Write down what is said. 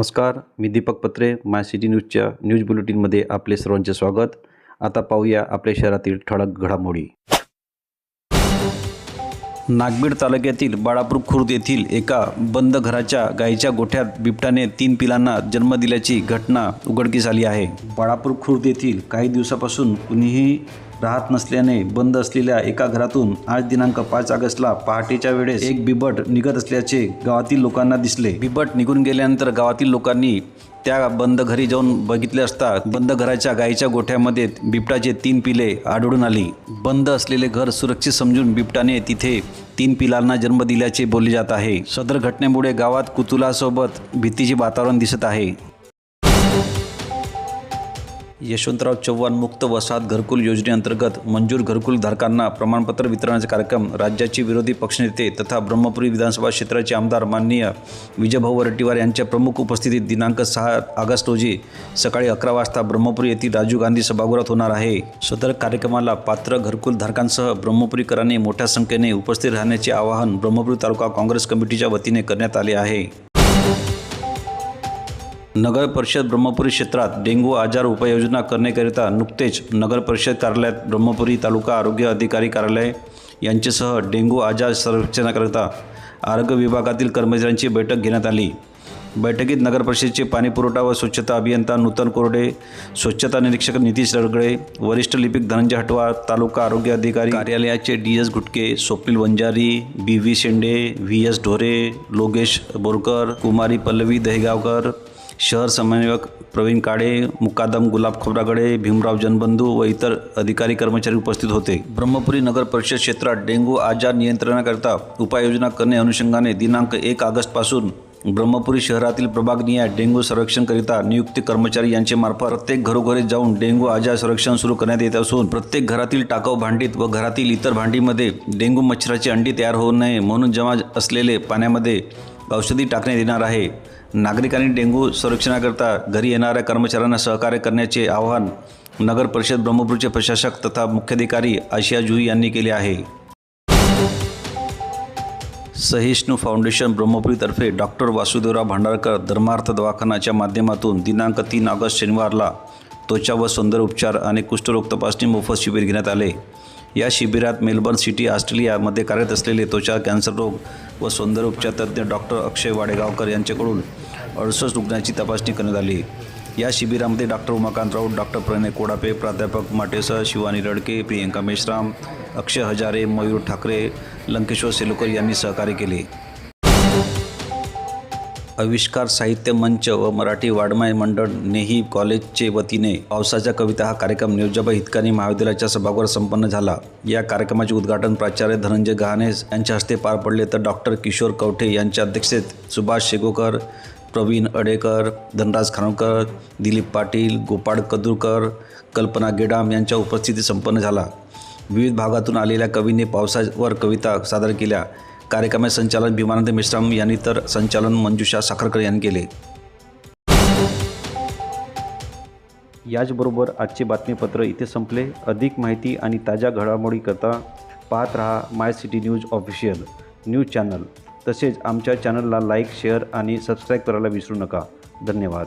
नमस्कार मी दीपक पत्रे माय सिटी न्यूजच्या न्यूज बुलेटिनमध्ये आपले सर्वांचे स्वागत. आता पाहूया आपल्या शहरातील ठळक घडामोडी. नागबीड तालुक्यातील बाळापूर खुर्द येथील एका बंद घराच्या गायीच्या गोठ्यात बिबट्याने तीन पिलांना जन्म दिल्याची घटना उघडकीस आली आहे. बाळापूर खुर्द येथील काही दिवसापासून कुणीही राहत नसल्याने बंद असलेल्या एका घरातून आज दिनांक पाच ऑगस्टला पहाटेच्या वेळेस एक बिबट निघत असल्याचे गावातील लोकांना दिसले. बिबट निघून गेल्यानंतर गावातील लोकांनी त्या बंद घरी जाऊन बघितले असता बंद घराच्या गायीच्या गोठ्यामध्ये बिबटाचे तीन पिले आढळून आली. बंद असलेले घर सुरक्षित समजून बिबटाने तिथे तीन पिलांना जन्म दिल्याचे बोलले जात आहे. सदर घटनेमुळे गावात कुतुलासोबत भीतीचे वातावरण दिसत आहे. यशवंतराव चव्हाण मुक्त वसाहत घरकुल योजनेअंतर्गत मंजूर घरकुल धारकांना प्रमाणपत्र वितरणाचा कार्यक्रम राज्याचे विरोधी पक्षनेते तथा ब्रह्मपुरी विधानसभा क्षेत्राचे आमदार माननीय विजयभाऊ वरट्टीवार यांच्या प्रमुख उपस्थितीत दिनांक सहा ऑगस्ट रोजी सकाळी अकरा वाजता ब्रह्मपुरी येथील राजीव गांधी सभागृहात होणार आहे. सदर कार्यक्रमाला पात्र घरकुल धारकांसह ब्रह्मपुरीकरांनी मोठ्या संख्येने उपस्थित राहण्याचे आवाहन ब्रह्मपुरी तालुका काँग्रेस कमिटीच्या वतीने करण्यात आले आहे. नगर परिषद ब्रह्मपुरी क्षेत्रात डेंग्यू आजार उपाययोजना करण्याकरिता नुकतेच नगर परिषद कार्यालयात ब्रह्मपुरी तालुका आरोग्य अधिकारी कार्यालय यांच्यासह डेंग्यू आजार सर्वेक्षणाकरिता आरोग्य विभागातील कर्मचाऱ्यांची बैठक घेण्यात आली. बैठकीत नगर परिषदेचे पाणीपुरवठा व स्वच्छता अभियंता नूतन कोरडे स्वच्छता निरीक्षक नितीश रडगळे वरिष्ठ लिपिक धनंजय हटवार तालुका आरोग्य अधिकारी कार्यालयाचे D S Gutke Swapnil Vanjari B V Shende V S Dhore Lokesh Borkar कुमारी पल्लवी दहेगावकर शहर समन्वयक प्रवीण काळे मुकादम गुलाब खोबरागडे भीमराव जनबंधू व इतर अधिकारी कर्मचारी उपस्थित होते. ब्रह्मपुरी नगर परिषद क्षेत्रात डेंग्यू आजार नियंत्रणाकरता उपाययोजना करणे अनुषंगाने दिनांक एक ऑगस्टपासून ब्रह्मपुरी शहरातील प्रभागनिया डेंग्यू संरक्षणकरिता नियुक्त कर्मचारी यांचे मार्फत प्रत्येक घरोघरी जाऊन डेंग्यू आजार संरक्षण सुरू करण्यात येत असून प्रत्येक घरातील टाकाऊ भांडीत व घरातील इतर भांडीमध्ये डेंग्यू मच्छराची अंडी तयार होऊ नये म्हणून जमा असलेले पाण्यामध्ये औषधी टाकण्यात येणार आहे. नागरिकांनी डेंग्यू संरक्षणाकरता घरी येणाऱ्या कर्मचाऱ्यांना सहकार्य करण्याचे आवाहन नगर परिषद ब्रह्मपूरचे प्रशासक तथा मुख्याधिकारी आशिया जुई यांनी केले आहे. सहिष्णू फाउंडेशन ब्रह्मपुरीतर्फे डॉक्टर वासुदेवराव भांडारकर धर्मार्थ दवाखानाच्या माध्यमातून दिनांक तीन ऑगस्ट शनिवारला त्वचा व सौंदर्य उपचार आणि कुष्ठरोग तपासणी मोफत शिबिर घेण्यात आले. या शिबिरात मेलबर्न सिटी ऑस्ट्रेलियामध्ये कार्यरत असलेले त्वचा कॅन्सर रोग व सौंदर्य उपचार तज्ज्ञ डॉक्टर अक्षय वाडेगावकर यांच्याकडून अडुसष्ट रुग्णांची तपासणी करण्यात आली. या शिबिरामध्ये डॉक्टर उमाकांत राऊत डॉक्टर प्रणय कोडापे प्राध्यापक माटेसर शिवानी रडके प्रियंका मेश्राम अक्षय हजारे मयूर ठाकरे लंकेश्वर सेलुकर यांनी सहकार्य केले. आविष्कार साहित्य मंच व मराठी वाडमाय मंडळ नेही कॉलेजचे वतीने पावसाच्या कविता हा कार्यक्रम निवजाबाई हितकानी महाविद्यालयाच्या सभागृहात संपन्न झाला. या कार्यक्रमाचे उद्घाटन प्राचार्य धनंजय गहाणे यांच्या हस्ते पार पडले तर डॉक्टर किशोर कवठे यांच्या अध्यक्षतेत सुभाष शेगोकर प्रवीण अडेकर धनराज खानोकर दिलीप पाटील गोपाळ कदुरकर कल्पना गेडाम यांच्या उपस्थितीत संपन्न झाला. विविध भागातून आलेल्या कवींनी पावसावर कविता सादर केल्या. कार्यक्रमाचे संचालन भीमानंद मिश्राम यांनी तर संचालन मंजुषा साखरकर यांनी केले. याचबरोबर आजचे बातमीपत्र इथे संपले. अधिक माहिती आणि ताज्या घडामोडीकरता पाहत रहा my city news official news channel. तसेच आमच्या चॅनलला लाईक शेअर आणि सबस्क्राईब करायला विसरू नका. धन्यवाद.